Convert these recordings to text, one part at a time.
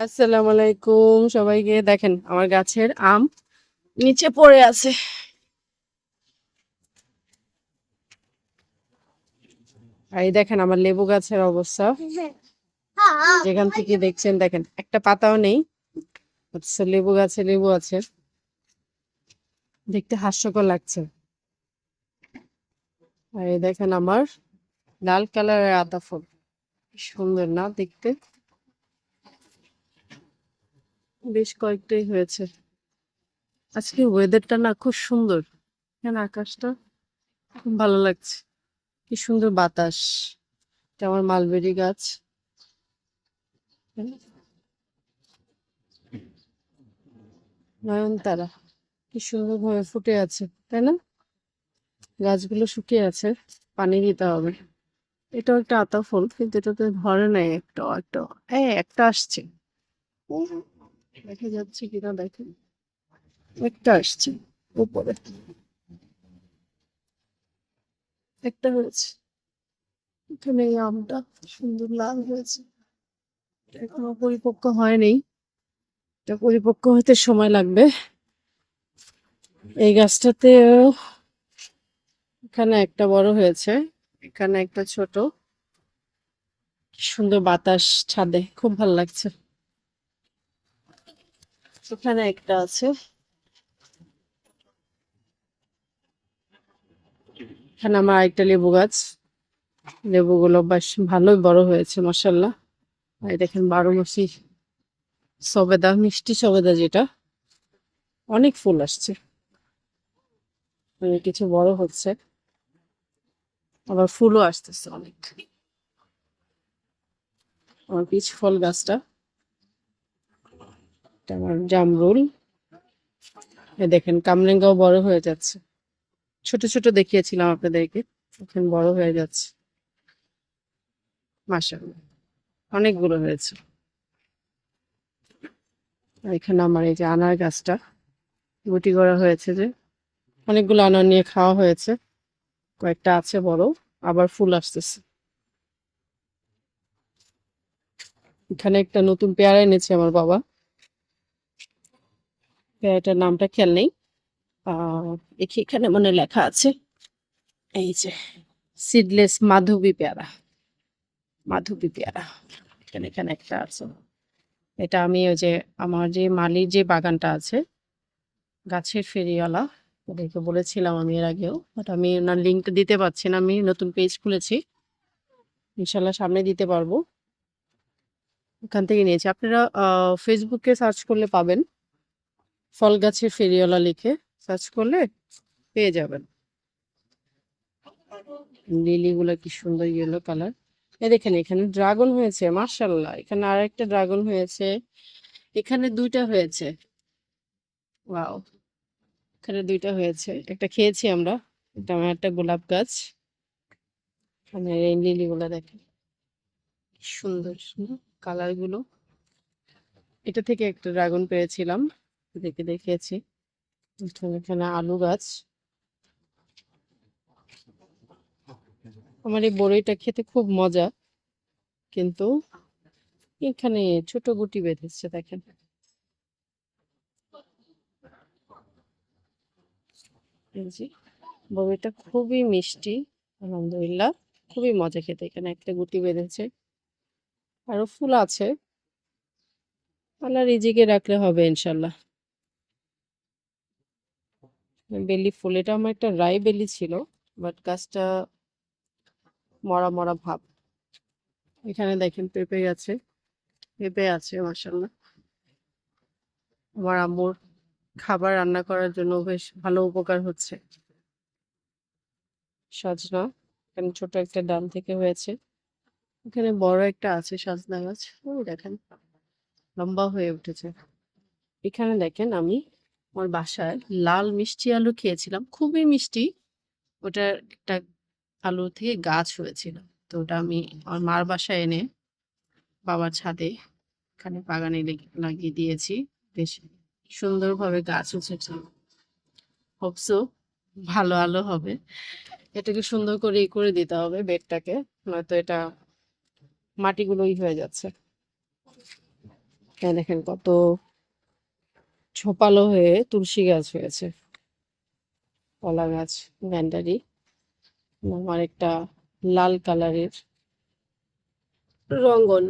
আসসালামু আলাইকুম। সবাইকে দেখেন, আমার গাছের আম নিচে পড়ে আছে। আর এই দেখেন আমার লেবু গাছের অবস্থা। যেখান থেকে দেখছেন, দেখেন, একটা পাতাও নেই। লেবু গাছে লেবু আছে। দেখতে হাস্যকর লাগছে। আর এই দেখেন আমার লাল কালারের আদা ফুল। সুন্দর না দেখতে। বেশ কয়েকটাই হয়েছে। আজকে ওয়েদারটা না খুব সুন্দর। কেন আকাশটা খুব ভালো লাগছে। কি সুন্দর বাতাস। আমার মালবেরি গাছ। নয়নতারা, কি সুন্দর ভাবে ফুটে আছে, তাই না? গাছগুলো শুকিয়ে আছে, পানি দিতে হবে। এটাও একটা আতা ফুল কিন্তু এটাতে ধরে নাই একটা একটা একটা আসছে। দেখা যাচ্ছে কিনা দেখেন। একটা আসছে উপরে। একটা হয়েছে। এখানে এই আমটা সুন্দর লাল হয়েছে। এখনও পরিপক্ক হয়নি। এটা পরিপক্ক হতে সময় লাগবে। এই গাছটাতে এখানে একটা বড় হয়েছে। এখানে একটা ছোট। সুন্দর বাতাস ছাদে। খুব ভালো লাগছে। এখানে একটা আছে। এখানে আমার আরেকটা লেবু গাছ। লেবুগুলো বেশ ভালোই বড় হয়েছে এই দেখেন বারো মাসি সবেদা, মিষ্টি সবেদা যেটা। অনেক ফুল আসছে। কিছু বড় হচ্ছে। আবার ফুলও আসতেছে অনেক। আমার পিচ ফল গাছটা। এটা আমার জামরুল দেখেন কামরাঙ্গাও বড় হয়ে যাচ্ছে। ছোট ছোট দেখিয়েছিলাম আপনাদেরকে, এখন বড় হয়ে যাচ্ছে। মাশাআল্লাহ, অনেকগুলো হয়েছে। এখানে আমার এই যে আনার গাছটা, গুটি করা হয়েছে যে, অনেকগুলো আনার নিয়ে খাওয়া হয়েছে। কয়েকটা আছে বড়, আবার ফুল আসতেছে। এখানে একটা নতুন পেয়ারা এনেছে আমার বাবা। পেয়ারাটার নামটা খেয়াল নেই। দেখি এখানে মনে লেখা আছে, এই যে সিডলেস মাধবী পেয়ারা মাধবী পেয়ারা, এখানে এখানে একটা আছে। এটা আমি ওই যে, আমার যে মালির যে বাগানটা আছে, গাছের ফেরিওয়ালা, ওদেরকে বলেছিলাম আমি এর আগেও বাট আমি ওনার লিঙ্কটা দিতে পারছি না, আমি নতুন পেজ খুলেছি। ইনশাল্লাহ সামনে দিতে পারব। ওখান থেকে নিয়েছি। আপনারা ফেসবুকে সার্চ করলে পাবেন। ফল গাছের ফেরিওয়ালা লিখে সার্চ করলে পেয়ে যাবেন। লিলিগুলো কি সুন্দর ইয়েলো কালার এ দেখেন, এখানে ড্রাগন হয়েছে মার্শাল্লাহ এখানে আর একটা ড্রাগন হয়েছে। এখানে দুইটা হয়েছে। ওয়াও এখানে দুইটা হয়েছে। একটা খেয়েছি আমরা, এটা আমার একটা গোলাপ গাছ। এখানে এই লিলিগুলো দেখেন সুন্দর কালারগুলো। এটা থেকে একটা ড্রাগন পেয়েছিলাম। দেখে দেখিয়েছি। এখানে আলু গাছ। আমার এই বড়ইটা খেতে খুব মজা। কিন্তু এখানে ছোট গুটি বেঁধেছে, দেখেন। বড়ইটা খুবই মিষ্টি, আলহামদুলিল্লাহ। খুবই মজা খেতে এখানে একটা গুটি বেঁধেছে। আরও ফুল আছে। আল্লাহ রিজিকে রাখলে হবে ইনশাল্লাহ বেলি ফুল, এটা আমার একটা রাই বেলি ছিল বাট গাছটা মরা মরা ভাব। এখানে দেখেন পেঁপে আছে পেঁপে আছে মাসাল্লাহ আমার আম্মুর খাবার রান্না করার জন্য বেশ ভালো উপকার হচ্ছে। সজনা, এখানে ছোট একটা ডাল থেকে হয়েছে। এখানে বড় একটা আছে সজনা গাছ ওই দেখেন, লম্বা হয়ে উঠেছে। এখানে দেখেন আমি আমার বাসায় লাল মিষ্টি আলু খেয়েছিলাম, খুবই মিষ্টি। ওটা একটা আলু থেকে গাছ হয়েছিল, তো ওটা আমি আমার মার বাসায় এনে বাবার ছাদে এখানে বাগানে লাগিয়ে দিয়েছি। বেশ সুন্দরভাবে গাছ উঠেছে। হোপসো ভালো আলো হবে। এটাকে সুন্দর করে ই করে দিতে হবে বেডটাকে, নয়তো এটা মাটিগুলোই হয়ে যাচ্ছে। দেখেন কত ঝোপালো হয়ে তুলসী গাছ হয়েছে। কলা গাছ ম্যান্ডারি আমার একটা লাল কালারের রঙ্গন।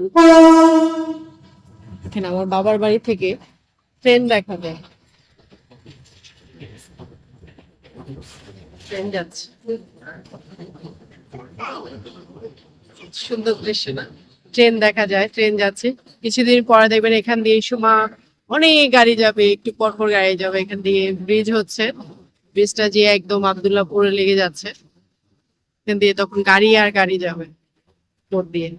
এখানে আমার বাবার বাড়ি থেকে ট্রেন দেখা যায়। ট্রেন যাচ্ছে। সুন্দর দৃশ্য না? ট্রেন দেখা যায়, ট্রেন যাচ্ছে। কিছুদিন পরে দেখবেন এখান দিয়ে সময় অনেক গাড়ি যাবে, একটু পর পর গাড়ি যাবে, এখান দিয়ে ব্রিজ হচ্ছে। ব্রিজটা যে একদম আবদুল্লাহপুরে লেগে যাচ্ছে। এখান দিয়ে তখন গাড়ি আর গাড়ি যাবে, মোড় দিয়ে।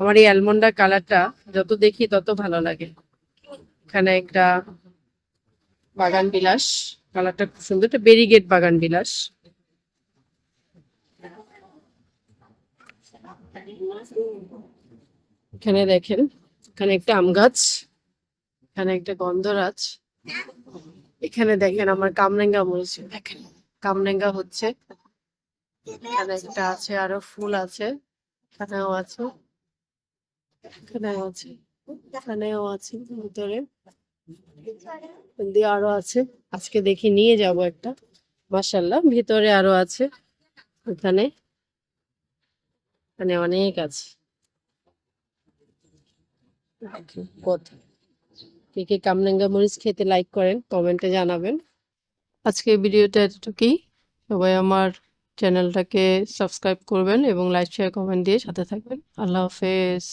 আমার এই অ্যালমন্ডার কালারটা যত দেখি তত ভালো লাগে। এখানে একটা বাগান বিলাস কালারটা খুব সুন্দর। একটা বেরিগেট বাগান বিলাস। এখানে দেখেন এখানে একটা আম গাছ, এখানে একটা গন্ধরাজ। এখানে দেখেন আমার কামরেঙ্গা মরিচ দেখেন। কামরেঙ্গা হচ্ছে, এখানে একটা আছে, আরও ফুল আছে, এখানেও আছে এখানেও আছে এখানেও আছে, ভিতরে। দিয়ে আরও আছে, আজকে দেখি নিয়ে যাব একটা মাশাল্লাহ ভিতরে আরও আছে, এখানে। এখানে অনেক আছে। কত কে কে কামরাঙ্গা মরিচ খেতে লাইক করেন কমেন্টে জানাবেন। আজকে ভিডিওটা এতটুকুই। সবাই আমার চ্যানেলটাকে সাবস্ক্রাইব করবেন এবং লাইক শেয়ার কমেন্ট দিয়ে সাথে থাকবেন। আল্লাহ হাফেজ।